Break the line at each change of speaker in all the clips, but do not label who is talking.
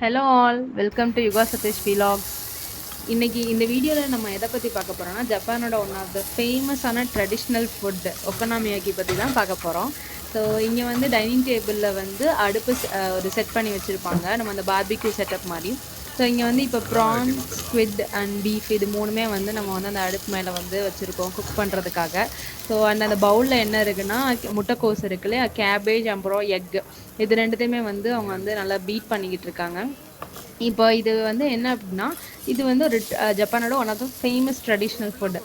Hello all welcome to Yuga Sathish vlogs இன்றைக்கி இந்த வீடியோவில் நம்ம எதை பற்றி பார்க்க போகிறோம்னா ஜப்பானோட ஒன் ஆஃப் த ஃபேமஸான ட்ரெடிஷ்னல் ஃபுட்டு ஒக்கனாமியாக்கி பற்றி தான் பார்க்க போகிறோம் ஸோ இங்கே வந்து டைனிங் டேபிளில் வந்து அடுப்பு ஒரு செட் பண்ணி வச்சுருப்பாங்க. நம்ம அந்த பார்பிக்யூ செட்டப் மாதிரி. ஸோ இங்கே வந்து இப்போ ப்ரான் ஸ்குவிட் அண்ட் பீஃப் இது மூணுமே வந்து நம்ம வந்து அந்த அடுப்பு மேலே வந்து வச்சுருக்கோம் குக் பண்ணுறதுக்காக ஸோ அந்த அந்த பவுலில் என்ன இருக்குன்னா முட்டைக்கோஸ் இருக்கு இல்லையா கேபேஜ் அப்புறம் எக் இது ரெண்டுத்தையுமே வந்து அவங்க வந்து நல்லா பீட் பண்ணிக்கிட்டு இருக்காங்க. இப்போ இது வந்து என்ன அப்படின்னா இது வந்து ஒரு ஜப்பானோட one of the famous traditional food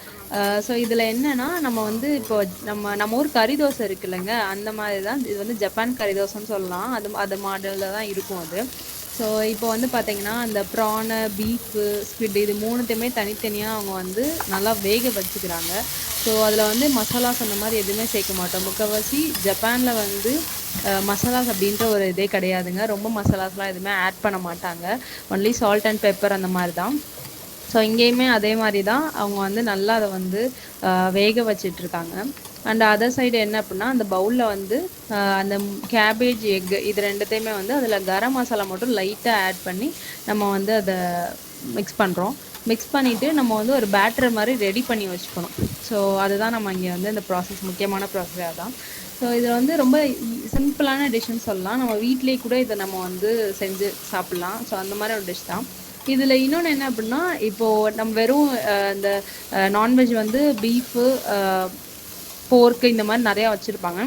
so இதில் என்னன்னா நம்ம வந்து இப்போ நம்ம நம்ம ஊர் கறி தோசை இருக்குல்லங்க அந்த மாதிரி தான் இது வந்து ஜப்பான் கறி தோசைன்னு சொல்லலாம். அது அது மாடலில் தான் இருக்கும் அது. ஸோ இப்போ வந்து பார்த்தீங்கன்னா அந்த ப்ரானு பீஃபு ஸ்குவிட் இது மூணுத்தையுமே தனித்தனியாக அவங்க வந்து நல்லா வேக வச்சுக்கிறாங்க. ஸோ அதில் வந்து மசாலாஸ் அந்த மாதிரி எதுவுமே சேர்க்க மாட்டோம். முக்கால்வாசி ஜப்பானில் வந்து மசாலாஸ் அப்படின்ற ஒரு இதே கிடையாதுங்க. ரொம்ப மசாலாஸ்லாம் எதுவுமே ஆட் பண்ண மாட்டாங்க. ஒன்லி சால்ட் அண்ட் பெப்பர் அந்த மாதிரி தான் ஸோ இங்கேயுமே அதே மாதிரி தான் அவங்க வந்து நல்லா அதை வந்து வேக வச்சிட்டு இருக்காங்க அண்ட் அதர் சைடு என்ன அப்படின்னா அந்த பவுலில் வந்து அந்த கேபேஜ் எக் இது ரெண்டுத்தையுமே வந்து அதில் கரம் மசாலா மட்டும் லைட்டாக ஆட் பண்ணி நம்ம வந்து அதை மிக்ஸ் பண்ணுறோம் மிக்ஸ் பண்ணிவிட்டு நம்ம வந்து ஒரு பேட்டர் மாதிரி ரெடி பண்ணி வச்சுக்கணும். ஸோ அதுதான் நம்ம இங்கே வந்து இந்த ப்ராசஸ் முக்கியமான ப்ராசஸாக தான். ஸோ இது வந்து ரொம்ப சிம்பிளான டிஷ்ஷுன்னு சொல்லலாம். நம்ம வீட்டிலேயே கூட இதை நம்ம வந்து செஞ்சு சாப்பிட்லாம். ஸோ அந்த மாதிரி ஒரு டிஷ் தான். இதில் இன்னொன்று என்ன அப்படின்னா இப்போது நம்ம வெறும் இந்த நான்வெஜ் வந்து பீஃபு போர்க்கு இந்த மாதிரி நிறையா வச்சுருப்பாங்க.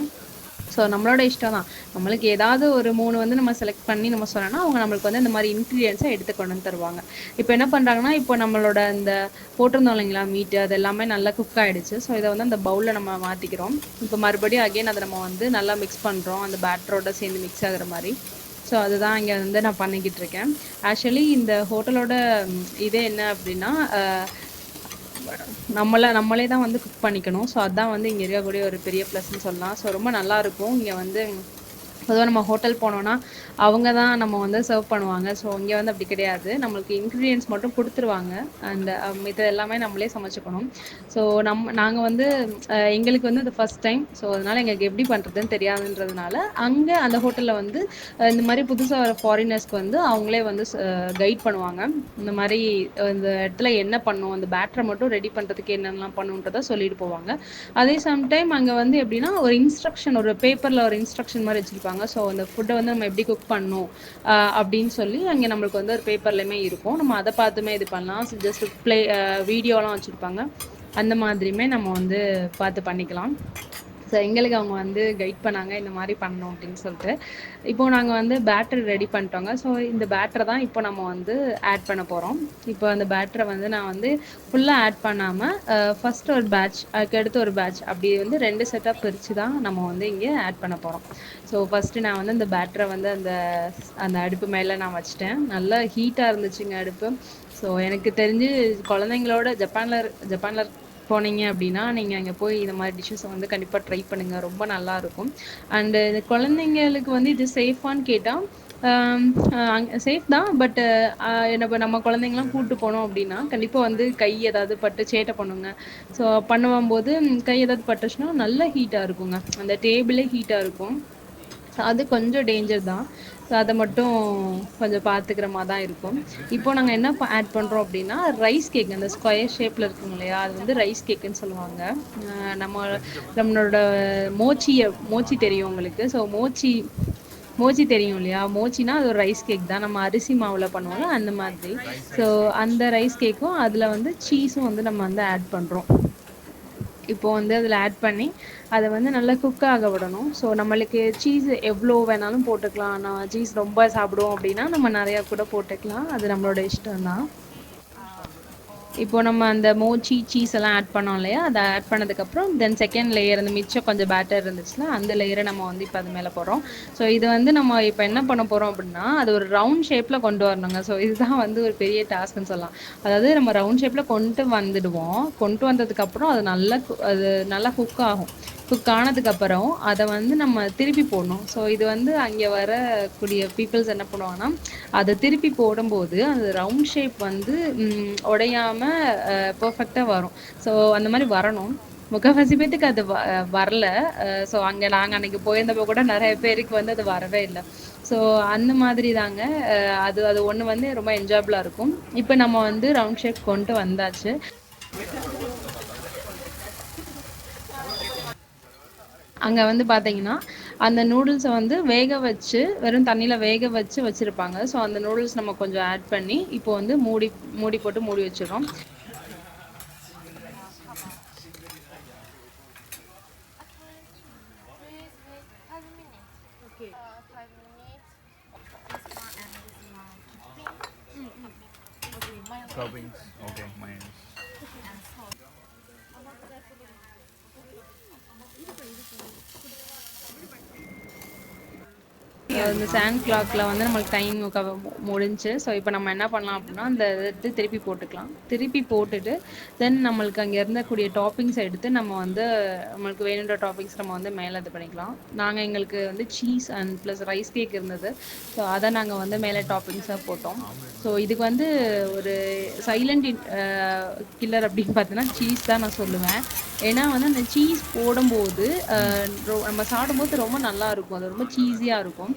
ஸோ நம்மளோட இஷ்டம் தான். நம்மளுக்கு ஏதாவது ஒரு மூணு வந்து நம்ம செலக்ட் பண்ணி நம்ம சொன்னோம்னா அவங்க நம்மளுக்கு வந்து இந்த மாதிரி இன்க்ரீடியன்ஸை எடுத்து கொண்டு வந்து தருவாங்க. இப்போ என்ன பண்ணுறாங்கன்னா இப்போ நம்மளோட இந்த போட்டிருந்தோம் இல்லைங்களா மீட்டு அது எல்லாமே நல்லா குக் ஆகிடுச்சு ஸோ இதை வந்து அந்த பவுலில் நம்ம மாற்றிக்கிறோம் இப்போ மறுபடியும் அகைன் அதை நம்ம வந்து நல்லா மிக்ஸ் பண்ணுறோம் அந்த பேட்டரோட சேர்ந்து மிக்ஸ் ஆகிற மாதிரி. ஸோ அதுதான் இங்கே வந்து நான் பண்ணிக்கிட்டு இருக்கேன். ஆக்சுவலி இந்த ஹோட்டலோட இது இதே என்ன அப்படின்னா நம்மளை நம்மளே தான் வந்து குக் பண்ணிக்கணும். ஸோ அதுதான் வந்து இங்கே இருக்கக்கூடிய ஒரு பெரிய ப்ளஸ்ன்னு சொல்லலாம். ஸோ ரொம்ப நல்லா இருக்கும். இங்கே வந்து பொதுவாக நம்ம ஹோட்டல் போனோம்னா அவங்க தான் நம்ம வந்து சர்வ் பண்ணுவாங்க. ஸோ இங்கே வந்து அப்படி கிடையாது. நம்மளுக்கு இன்க்ரீடியன்ஸ் மட்டும் கொடுத்துருவாங்க. அண்ட் இது எல்லாமே நம்மளே சமைச்சுக்கணும். ஸோ நம்ம நாங்கள் வந்து எங்களுக்கு வந்து இது ஃபஸ்ட் டைம் ஸோ அதனால் எங்களுக்கு எப்படி பண்ணுறதுன்னு தெரியாதுன்றதுனால அங்கே அந்த ஹோட்டலில் வந்து இந்த மாதிரி புதுசாக வர ஃபாரினர்ஸ்க்கு வந்து அவங்களே வந்து கைட் பண்ணுவாங்க. இந்த மாதிரி இந்த இடத்துல என்ன பண்ணும் அந்த பேட்டரை மட்டும் ரெடி பண்ணுறதுக்கு என்னென்னலாம் பண்ணுன்றதை சொல்லிட்டு போவாங்க. அதே சம்டைம் அங்கே வந்து எப்படின்னா ஒரு இன்ஸ்ட்ரக்ஷன் ஒரு பேப்பரில் ஒரு இன்ஸ்ட்ரக்ஷன் மாதிரி வச்சுருப்பாங்க. ஸோ அந்த ஃபுட்டை வந்து நம்ம எப்படி குக் பண்ணணும் அப்படின்னு சொல்லி அங்கே நம்மளுக்கு வந்து ஒரு பேப்பர்லையுமே இருக்கும். நம்ம அதை பார்த்துமே இது பண்ணலாம். ஜஸ்ட் ப்ளே வீடியோலாம் வச்சுருப்பாங்க. அந்த மாதிரியுமே நம்ம வந்து பார்த்து பண்ணிக்கலாம். ஸோ எங்களுக்கு அவங்க வந்து கைட் பண்ணாங்க இந்த மாதிரி பண்ணணும் அப்படின்னு சொல்லிட்டு. இப்போ நாங்கள் வந்து பேட்டர் ரெடி பண்ணிட்டோங்க. ஸோ இந்த பேட்டரை தான் இப்போ நம்ம வந்து ஆட் பண்ண போகிறோம் இப்போ அந்த பேட்டரை வந்து நான் வந்து ஃபுல்லாக ஆட் பண்ணாமல் ஃபர்ஸ்ட் ஒரு பேட்ச் அதுக்கு அடுத்து ஒரு பேட்ச் அப்படி வந்து ரெண்டு செட்டாக பிரித்து தான் நம்ம வந்து இங்கே ஆட் பண்ண போகிறோம் ஸோ ஃபஸ்ட்டு நான் வந்து அந்த பேட்டரை வந்து அந்த அந்த அடுப்பு மேலே நான் வச்சுட்டேன். நல்லா ஹீட்டாக இருந்துச்சுங்க அடுப்பு. ஸோ எனக்கு தெரிஞ்சு குழந்தைங்களோட ஜப்பானில் ஜப்பானில் போனீங்க அப்படின்னா நீங்கள் அங்கே போய் இந்த மாதிரி டிஷ்ஷஸை வந்து கண்டிப்பாக ட்ரை பண்ணுங்கள் ரொம்ப நல்லா இருக்கும் அண்டு இந்த குழந்தைங்களுக்கு வந்து இது சேஃபான்னு கேட்டால் சேஃப் தான். பட் நம்ம நம்ம குழந்தைங்களாம் கூப்பிட்டு போனோம் அப்படின்னா கண்டிப்பாக வந்து கை ஏதாவது பட்டு சேட்டை பண்ணுங்க. ஸோ பண்ணுவோம் போது கை ஏதாவது பட்டுச்சுன்னா நல்ல ஹீட்டாக இருக்குங்க. அந்த டேபிளே ஹீட்டாக இருக்கும். அது கொஞ்சம் டேஞ்சர் தான். ஸோ அதை மட்டும் கொஞ்சம் பார்த்துக்கிற மாதிரி தான் இருக்கும். இப்போ நாங்கள் என்ன ஆட் பண்ணுறோம் அப்படின்னா ரைஸ் கேக் அந்த ஸ்கொயர் ஷேப்பில் இருக்குங்க இல்லையா? அது வந்து ரைஸ் கேக்குன்னு சொல்லுவாங்க. நம்ம நம்மளோட மோச்சியை மோச்சி தெரியும் உங்களுக்கு. ஸோ மோச்சி மோச்சி தெரியும் இல்லையா? மோச்சினா அது ஒரு ரைஸ் கேக் தான். நம்ம அரிசி மாவில் பண்ணுவோம்ல அந்த மாதிரி. ஸோ அந்த ரைஸ் கேக்கும் அதில் வந்து சீஸும் வந்து நம்ம வந்து ஆட் பண்ணுறோம் இப்போ வந்து அதில் ஆட் பண்ணி அதை வந்து நல்லா குக் ஆக விடணும். ஸோ நம்மளுக்கு சீஸ் எவ்வளோ வேணாலும் போட்டுக்கலாம். நான் சீஸ் ரொம்ப சாப்பிடுவோம் அப்படின்னா நம்ம நிறையா கூட போட்டுக்கலாம். அது நம்மளோட இஷ்டம் இப்போ நம்ம அந்த மோச்சி சீஸ் எல்லாம் ஆட் பண்ணோம் இல்லையா? அதை ஆட் பண்ணதுக்கப்புறம் தென் செகண்ட் லேயர் அந்த மிச்சம் கொஞ்சம் பேட்டர் இருந்துச்சுல அந்த லேயரை நம்ம வந்து இப்போ அது மேலே போகிறோம் ஸோ இது வந்து நம்ம இப்போ என்ன பண்ண போகிறோம் அப்படின்னா அது ஒரு ரவுண்ட் ஷேப்பில் கொண்டு வரணுங்க. ஸோ இதுதான் வந்து ஒரு பெரிய டாஸ்க்னு சொல்லலாம். அதாவது நம்ம ரவுண்ட் ஷேப்பில் கொண்டு வந்துடுவோம். கொண்டு வந்ததுக்கப்புறம் அது நல்லா அது நல்லா குக் ஆகும். குக் ஆனதுக்கப்புறம் அதை வந்து நம்ம திருப்பி போடணும். ஸோ இது வந்து அங்கே வரக்கூடிய பீப்புள்ஸ் என்ன பண்ணுவாங்கன்னா அதை திருப்பி போடும்போது அந்த ரவுண்ட் ஷேப் வந்து ம், உடையாம பர்ஃபெக்டாக வரும். ஸோ அந்த மாதிரி வரணும். முக்கால்வாசி பேத்துக்கு அது வ- வரல. ஸோ அங்கே நாங்கள் அன்னைக்கு போயிருந்தப்போ கூட நிறைய பேருக்கு வந்து அது வரவே இல்லை. ஸோ அந்த மாதிரி தாங்க. அஹ் அது அது ஒன்று வந்து ரொம்ப என்ஜாயபிளாக இருக்கும். இப்போ நம்ம வந்து ரவுண்ட் ஷேப் கொண்டு வந்தாச்சு. அங்கே வந்து பார்த்தீங்கன்னா அந்த நூடுல்ஸை வந்து வேக வச்சு வெறும் தண்ணியில் வேக வச்சு வச்சுருப்பாங்க ஸோ அந்த நூடுல்ஸ் நம்ம கொஞ்சம் ஆட் பண்ணி இப்போ வந்து மூடி மூடி போட்டு மூடி வச்சிடறோம்
Wait. Okay.
இந்த சாண்ட் கிளாக்ல வந்து நம்மளுக்கு டைம் முடிஞ்சு. ஸோ இப்போ நம்ம என்ன பண்ணலாம் அப்படின்னா அந்த இது திருப்பி போட்டுக்கலாம். திருப்பி போட்டுட்டு தென் நம்மளுக்கு அங்கே இருந்தக்கூடிய டாப்பிங்ஸ் எடுத்து நம்ம வந்து நம்மளுக்கு வேணுன்ற டாப்பிங்ஸ் நம்ம வந்து மேலே இது பண்ணிக்கலாம். நாங்கள் எங்களுக்கு வந்து cheese and plus rice cake இருந்தது. ஸோ அதை நாங்கள் வந்து மேலே டாப்பிங்ஸாக போட்டோம். ஸோ இதுக்கு வந்து ஒரு சைலண்ட் கில்லர் அப்படின்னு பார்த்தீங்கன்னா சீஸ் தான் நான் சொல்லுவேன். ஏன்னா வந்து அந்த சீஸ் போடும்போது நம்ம சாப்பிடும்போது ரொம்ப நல்லா இருக்கும். அது ரொம்ப சீஸியாக இருக்கும்.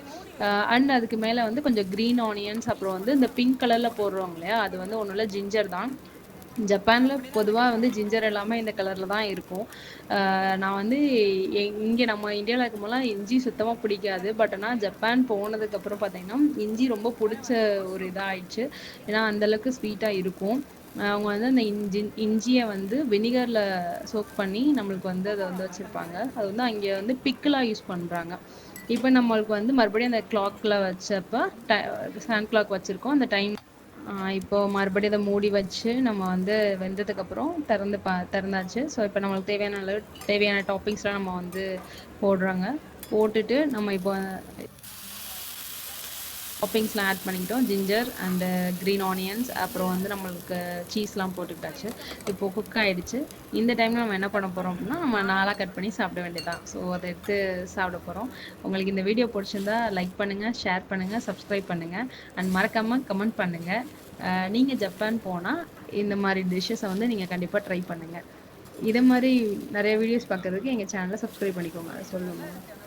அண்ட் அதுக்கு மேலே வந்து கொஞ்சம் க்ரீன் ஆனியன்ஸ் அப்புறம் வந்து இந்த பிங்க் கலரில் போடுறோம் இல்லையா? அது வந்து ஒன்றும் இல்லை ஜிஞ்சர் தான். ஜப்பானில் பொதுவாக வந்து ஜிஞ்சர் எல்லாமே இந்த கலரில் தான் இருக்கும். நான் வந்து இங்கே நம்ம இந்தியாவில் இருக்கும்போதெல்லாம் இஞ்சி சுத்தமாக பிடிக்காது. பட் ஆனால் ஜப்பான் போனதுக்கப்புறம் பார்த்தீங்கன்னா இஞ்சி ரொம்ப பிடிச்ச ஒரு இதாகிடுச்சு ஏன்னா அந்தளவுக்கு ஸ்வீட்டாக இருக்கும். அவங்க வந்து அந்த இஞ்சி இஞ்சியை வந்து வினிகரில் சோக் பண்ணி நம்மளுக்கு வந்து அதை வந்து வச்சுருப்பாங்க. அது வந்து அங்கே வந்து பிக்கிளாக யூஸ் பண்ணுறாங்க இப்போ நம்மளுக்கு வந்து மறுபடியும் அந்த கிளாக்கில் வச்சப்போ ட ஹேண்ட் கிளாக் வச்சுருக்கோம். அந்த டைம் இப்போ மறுபடியும் அதை மூடி வச்சு நம்ம வந்து வெந்ததுக்கப்புறம் திறந்து பா திறந்தாச்சு. ஸோ இப்போ நம்மளுக்கு தேவையான அளவு தேவையான டாப்பிங்ஸ்லாம் நம்ம வந்து போடுறாங்க. போட்டுட்டு நம்ம இப்போ டாப்பிங்ஸ்லாம் ஆட் பண்ணிக்கிட்டோம். ஜிஞ்சர் அண்டு க்ரீன் ஆனியன்ஸ் அப்புறம் வந்து நம்மளுக்கு சீஸ்லாம் போட்டுக்கிட்டாச்சு. இப்போ குக் ஆகிடுச்சு இந்த டைமில் நம்ம என்ன பண்ண போகிறோம் அப்படின்னா நம்ம நாளாக கட் பண்ணி சாப்பிட வேண்டியதான் ஸோ அதை எடுத்து சாப்பிட போகிறோம் உங்களுக்கு இந்த வீடியோ பிடிச்சிருந்தா லைக் பண்ணுங்கள் ஷேர் பண்ணுங்கள் சப்ஸ்கிரைப் பண்ணுங்கள் அண்ட் மறக்காமல் கமெண்ட் பண்ணுங்கள் நீங்கள் ஜப்பான் போனால் இந்த மாதிரி டிஷ்ஷஸை வந்து நீங்கள் கண்டிப்பாக ட்ரை பண்ணுங்கள் இதே மாதிரி நிறைய வீடியோஸ் பார்க்குறதுக்கு எங்கள் சேனலை சப்ஸ்கிரைப் பண்ணிக்கோங்க. சொல்லுங்கள்